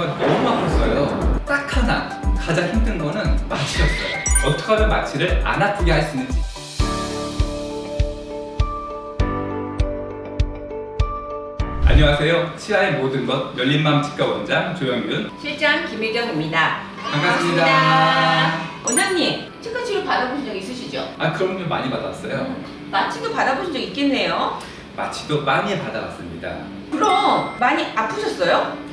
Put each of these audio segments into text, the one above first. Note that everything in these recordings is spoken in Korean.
정말 너무 아팠어요. 딱 하나 가장 힘든 거는 마취였어요. 어떻게 하면 마취를 안 아프게 할 수 있는지. 안녕하세요. 치아의 모든 것 열린마음 치과 원장 조영균 실장 김혜정입니다. 반갑습니다. 원장님, 치과 치료 받아보신 적 있으시죠? 아 그럼요 많이 받았어요. 마취도 받아보신 적 있겠네요. 마취도 많이 받아봤습니다. 그럼 많이 아프셨어요?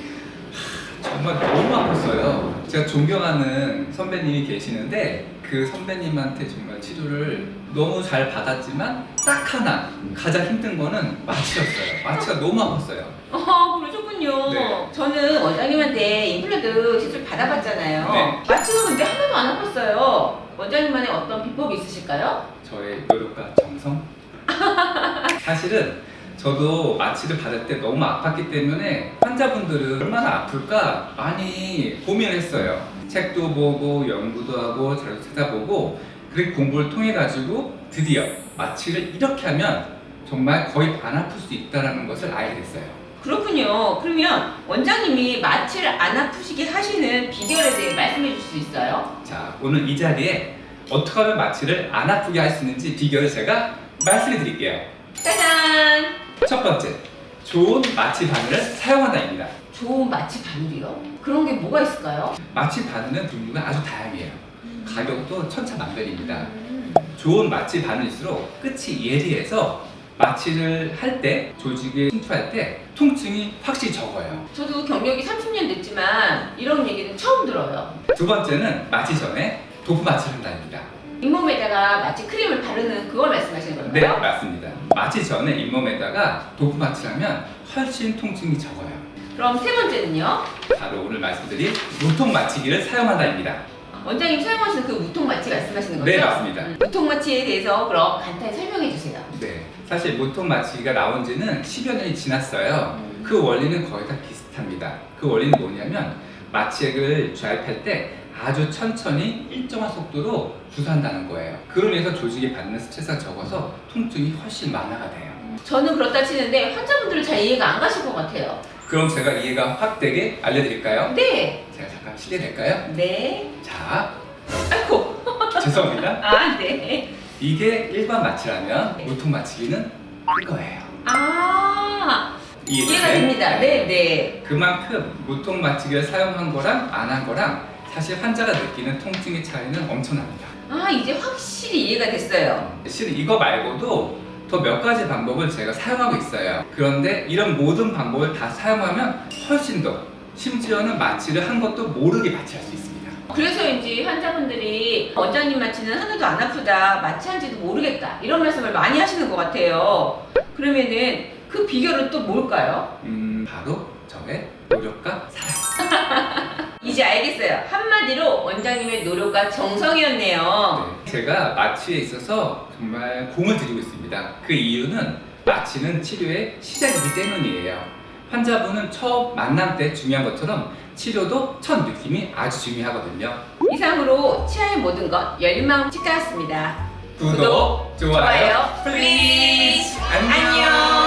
정말 너무 아팠어요. 제가 존경하는 선배님이 계시는데 그 선배님한테 정말 치료를 너무 잘 받았지만 딱 하나 가장 힘든 거는 마취였어요. 마취가 너무 아팠어요. 아, 그러셨군요. 네. 저는 원장님한테 임플란트 시술 받아봤잖아요. 네. 마취가 근데 하나도 안 아팠어요. 원장님만의 어떤 비법이 있으실까요? 저의 노력과 정성. 사실은 저도 마취를 받을 때 너무 아팠기 때문에 환자분들은 얼마나 아플까 많이 고민했어요. 책도 보고 연구도 하고 자료도 찾아보고 그렇게 공부를 통해 가지고 드디어 마취를 이렇게 하면 정말 거의 안 아플 수 있다는 것을 알게 됐어요. 그렇군요. 그러면 원장님이 마취를 안 아프시게 하시는 비결에 대해 말씀해 주실 수 있어요? 자 오늘 이 자리에 어떻게 하면 마취를 안 아프게 할 수 있는지 비결을 제가 말씀해 드릴게요. 짜잔! 좋은 마취 바늘을 사용한다입니다. 좋은 마취 바늘이요? 그런 게 뭐가 있을까요? 마취 바늘은 종류가 아주 다양해요. 가격도 천차만별입니다. 음. 좋은 마취 바늘일수록 끝이 예리해서 마취를 할 때, 조직에 침투할 때 통증이 확실히 적어요. 저도 경력이 30년 됐지만 이런 얘기는 처음 들어요. 두 번째는 마취 전에 도프 마취를 한다입니다. 잇몸에다가 마취 크림을 바르는 그걸 말씀하시는 네, 건가요? 맞습니다. 마취 전에 잇몸에다가 도프 마취를 하면 훨씬 통증이 적어요. 그럼 세 번째는요? 바로 오늘 말씀드린 무통 마취기를 사용한다입니다. 원장님 사용하시는 그 무통 마취 말씀하시는 거죠? 네, 맞습니다. 음, 무통 마취에 대해서 그럼 간단히 설명해 주세요. 네, 사실 무통 마취기가 나온 지는 10여 년이 지났어요. 음. 그 원리는 거의 다 비슷합니다. 그 원리는 뭐냐면 마취액을 주입할 때 아주 천천히 일정한 속도로 주사한다는 거예요. 그로 인해서 조직이 받는 스트레스가 적어서 통증이 훨씬 완화가 돼요. 저는 그렇다 치는데 환자분들은 잘 이해가 안 가실 것 같아요. 그럼 제가 이해가 확 되게 알려드릴까요? 네, 제가 잠깐 실례될까요? 네. 자, 아이고, 죄송합니다. 아, 네. 이게 일반 마취라면 무통 마취기는 이거예요. 아? 이해가 됩니다. 네, 네. 그만큼 무통 마취기를 사용한 거랑 안 한 거랑 사실 환자가 느끼는 통증의 차이는 엄청납니다. 아, 이제 확실히 이해가 됐어요. 실은 이거 말고도 더 몇 가지 방법을 제가 사용하고 있어요. 그런데 이런 모든 방법을 다 사용하면 훨씬 더 심지어는 마취를 한 것도 모르게 마취할 수 있습니다. 그래서인지 환자분들이 원장님 마취는 하나도 안 아프다, 마취한지도 모르겠다 이런 말씀을 많이 하시는 것 같아요. 그러면은 그 비결은 또 뭘까요? 음, 바로 저의 노력과 사랑. 이제 알겠어요. 한마디로 원장님의 노력과 정성이었네요. 네, 제가 마취에 있어서 정말 공을 들이고 있습니다. 그 이유는 마취는 치료의 시작이기 때문이에요. 환자분은 처음 만남 때 중요한 것처럼 치료도 첫 느낌이 아주 중요하거든요. 이상으로 치아의 모든 것 열린마음 치과였습니다. 구독, 좋아요, 좋아요, 플리즈. 안녕.